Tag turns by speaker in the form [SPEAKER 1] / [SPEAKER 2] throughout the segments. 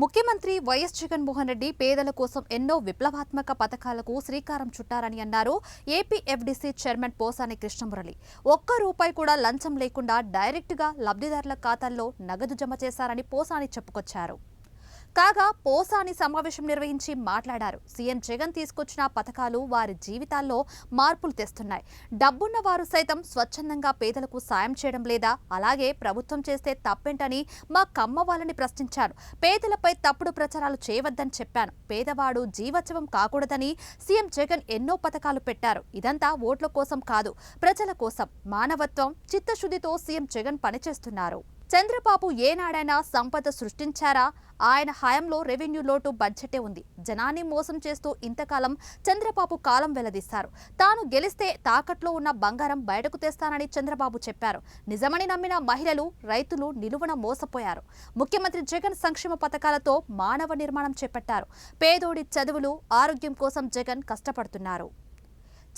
[SPEAKER 1] ముఖ్యమంత్రి వైఎస్ జగన్మోహన్ రెడ్డి పేదల కోసం ఎన్నో విప్లవాత్మక పథకాలకు శ్రీకారం చుట్టారని అన్నారు ఏపీఎఫ్డీసీ చైర్మన్ పోసాని కృష్ణమురళి. ఒక్క రూపాయి కూడా లంచం లేకుండా డైరెక్ట్గా లబ్ధిదారుల ఖాతాల్లో నగదు జమ చేశారని పోసాని చెప్పుకొచ్చారు. కాగా పోసాని సమావేశం నిర్వహించి మాట్లాడారు. సీఎం జగన్ తీసుకొచ్చిన పథకాలు వారి జీవితాల్లో మార్పులు తెస్తున్నాయి. డబ్బున్న వారు సైతం స్వచ్ఛందంగా పేదలకు సాయం చేయడం లేదా అలాగే ప్రభుత్వం చేస్తే తప్పేంటని మా కమ్మ వాళ్ళని ప్రశ్నించారు. పేదలపై తప్పుడు ప్రచారాలు చేయవద్దని చెప్పాను. పేదవాడు జీవోత్సవం కాకూడదని సీఎం జగన్ ఎన్నో పథకాలు పెట్టారు. ఇదంతా ఓట్ల కోసం కాదు ప్రజల కోసం. మానవత్వం చిత్తశుద్ధితో సీఎం జగన్ పనిచేస్తున్నారు. చంద్రబాబు ఏనాడైనా సంపద సృష్టించారా? ఆయన హయాంలో రెవెన్యూ లోటు బడ్జెటే ఉంది. జనాన్ని మోసం చేస్తూ ఇంతకాలం చంద్రబాబు కాలం వెల్లదీశారు తాను గెలిస్తే తాకట్లో ఉన్న బంగారం బయటకు తెస్తానని చంద్రబాబు చెప్పారు. నిజమని నమ్మిన మహిళలు రైతులు నిలువన మోసపోయారు. ముఖ్యమంత్రి జగన్ సంక్షేమ పథకాలతో మానవ నిర్మాణం చేపట్టారు. పేదోడి చదువులు ఆరోగ్యం కోసం జగన్ కష్టపడుతున్నారు.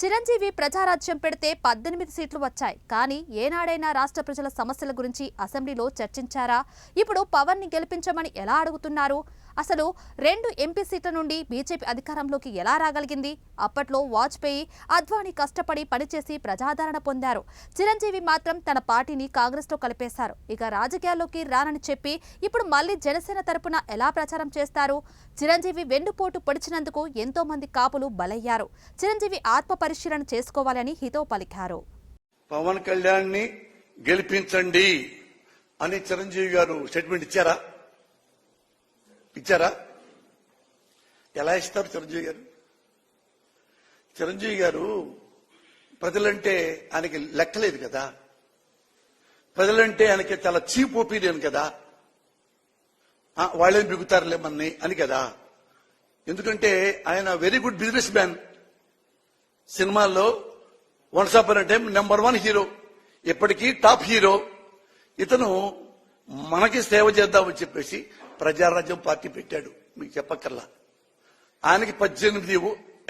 [SPEAKER 1] చిరంజీవి ప్రజారాజ్యం పెడితే పద్దెనిమిది సీట్లు వచ్చాయి. కానీ ఏనాడైనా రాష్ట్ర ప్రజల సమస్యల గురించి అసెంబ్లీలో చర్చించారా? ఇప్పుడు పవన్ని గెలిపించమని ఎలా అడుగుతున్నారు? అసలు రెండు ఎంపీ సీట్ల నుండి బీజేపీ అధికారంలోకి ఎలా రాగలిగింది? అప్పట్లో వాజ్పేయి అద్వానీ కష్టపడి పనిచేసి ప్రజాదరణ పొందారు. చిరంజీవి మాత్రం తన పార్టీని కాంగ్రెస్లో కలిపేశారు. ఇక రాజకీయాల్లోకి రానని చెప్పి ఇప్పుడు మళ్ళీ జనసేన తరపున ఎలా ప్రచారం చేస్తారు? చిరంజీవి వెన్నుపోటు పొడిచినందుకు ఎంతో మంది కాపులు బలయ్యారు. చిరంజీవి ఆత్మ పరిశీలన చేసుకోవాలని హితో పలికారు.
[SPEAKER 2] పవన్ కళ్యాణ్ని గెలిపించండి అని చిరంజీవి గారు స్టేట్మెంట్ ఇచ్చారా? ఇచ్చారా? ఎలా ఇస్తారు చిరంజీవి గారు? చిరంజీవి గారు ప్రజలంటే ఆయనకి లెక్కలేదు కదా. ప్రజలంటే ఆయనకి చాలా చీప్ ఒపీనియన్ కదా. వాళ్ళేం బిగుతారులే మన్ని అని కదా. ఎందుకంటే ఆయన వెరీ గుడ్ బిజినెస్ మ్యాన్. సినిమాల్లో once up time number one hero ఇప్పటికీ టాప్ హీరో. ఇతను మనకి సేవ చేద్దామని చెప్పేసి ప్రజారాజ్యం పార్టీ పెట్టాడు. మీకు చెప్పక్కర్లా. ఆయనకి పద్దెనిమిది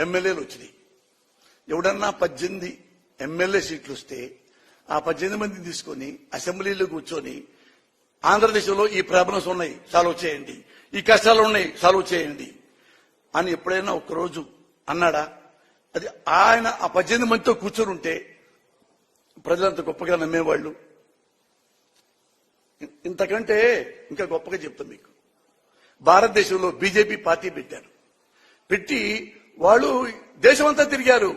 [SPEAKER 2] ఎమ్మెల్యేలు వచ్చినాయి. ఎవడన్నా పద్దెనిమిది ఎమ్మెల్యే సీట్లు వస్తే ఆ పద్దెనిమిది మందిని తీసుకొని అసెంబ్లీలో కూర్చొని ఆంధ్రదేశంలో ఈ ప్రాబ్లమ్స్ ఉన్నాయి సాల్వ్ చేయండి. ఈ కష్టాలు ఉన్నాయి సాల్వ్ చేయండి. అని ఎప్పుడైనా ఒక్కరోజు అన్నాడా? అది ఆయన ఆ పద్దెనిమిది మందితో కూర్చొని ఉంటే ప్రజలంత గొప్పగా నమ్మేవాళ్ళు. ఇంతకంటే ఇంకా గొప్పగా చెప్తాను మీకు. భారతదేశంలో బీజేపీ పార్టీ పెట్టారు. పెట్టి వాళ్ళు దేశమంతా తిరిగారు.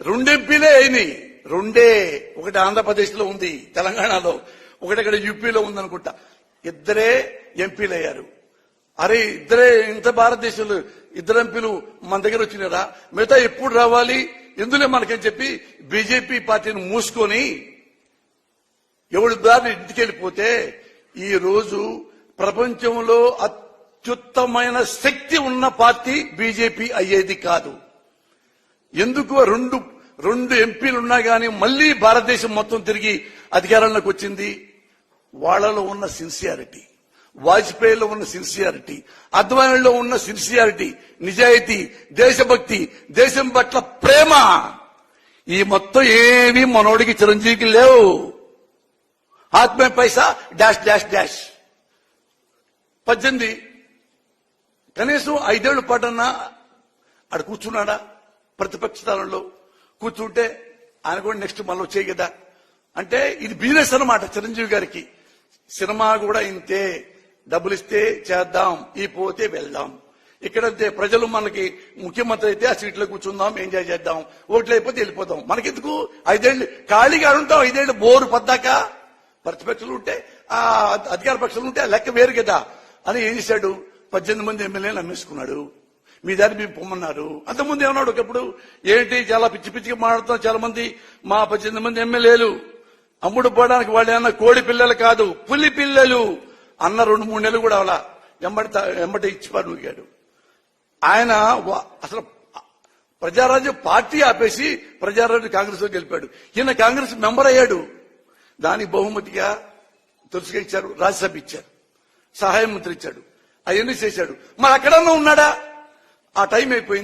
[SPEAKER 2] రెండు ఎంపీలే అయినాయి. రెండే. ఒకటి ఆంధ్రప్రదేశ్లో ఉంది తెలంగాణలో. ఒకటి ఇక్కడ యూపీలో ఉందనుకుంటా. ఇద్దరే ఎంపీలు అయ్యారు అరే ఇద్దరే ఇంత భారతదేశంలో ఇద్దరు ఎంపీలు మన దగ్గర వచ్చినారా? మిగతా ఎప్పుడు రావాలి? ఎందులే మనకని చెప్పి బీజేపీ పార్టీని మూసుకొని ఎవడి దారి ఇంటికెళ్ళిపోతే ఈ రోజు ప్రపంచంలో అత్యుత్తమైన శక్తి ఉన్న పార్టీ బీజేపీ అయ్యేది కాదు. ఎందుకు రెండు రెండు ఎంపీలు ఉన్నా గానీ మళ్ళీ భారతదేశం మొత్తం తిరిగి అధికారంలోకి వచ్చింది? వాళ్ళలో ఉన్న సిన్సియారిటీ వాజ్పేయిలో ఉన్న సిన్సియారిటీ అద్వానీలో ఉన్న సిన్సియారిటీ నిజాయితీ దేశభక్తి దేశం పట్ల ప్రేమ ఈ మొత్తం ఏమీ మనోడికి చిరంజీవికి లేవు. ఆత్మే పైసా డాష్ డాష్ డాష్ పద్దెనిమిది కనీసం ఐదేళ్ళ పాటన్నా ఆడ కూర్చున్నాడా ప్రతిపక్ష స్థానంలో కూర్చుంటే ఆయన కూడా నెక్స్ట్ మళ్ళీ వచ్చాయి కదా అంటే ఇది బిజినెస్ అనమాట చిరంజీవి గారికి సినిమా కూడా ఇంతే డబ్బులు ఇస్తే చేద్దాం ఈ పోతే వెళ్దాం ఇక్కడంతే ప్రజలు మనకి ముఖ్యమంత్రి అయితే ఆ సీట్లో కూర్చుందాం ఎంజాయ్ చేద్దాం ఓట్లు అయిపోతే వెళ్ళిపోతాం మనకెందుకు ఐదేళ్ళు ఖాళీగా ఉంటాం ఐదేళ్ళు బోరు పద్దాక ప్రతిపక్షులు ఉంటే ఆ అధికార పక్షులు ఉంటే లెక్క వేరు కదా అని ఏం చేశాడు? పద్దెనిమిది మంది ఎమ్మెల్యేలు అమ్మేసుకున్నాడు మీ దారి మేము పొమ్మన్నారు. అంతకుముందు ఏమన్నాడు ఒకప్పుడు? ఏంటి చాలా పిచ్చి పిచ్చిగా మాట్లాడుతున్నాం చాలా మంది మా పద్దెనిమిది మంది ఎమ్మెల్యేలు. అమ్ముడు పోవడానికి వాళ్ళు ఏమన్నా కోడి పిల్లలు కాదు పులి పిల్లలు అన్న రెండు మూడు నెలలు కూడా అలా ఎమ్మటి ఎంబటి ఇచ్చి పనుగాడు ఆయన అసలు ప్రజారాజ్యం పార్టీ ఆపేసి ప్రజారాజ్యం కాంగ్రెస్లో గెలిపాడు. ఈయన కాంగ్రెస్ మెంబర్ అయ్యాడు. దానికి బహుమతిగా తులసిగా ఇచ్చారు రాజ్యసభ ఇచ్చారు సహాయ మంత్రి ఇచ్చాడు అవన్నీ చేశాడు. మరి అక్కడన్నా ఉన్నాడా? ఆ టైం అయిపోయింది.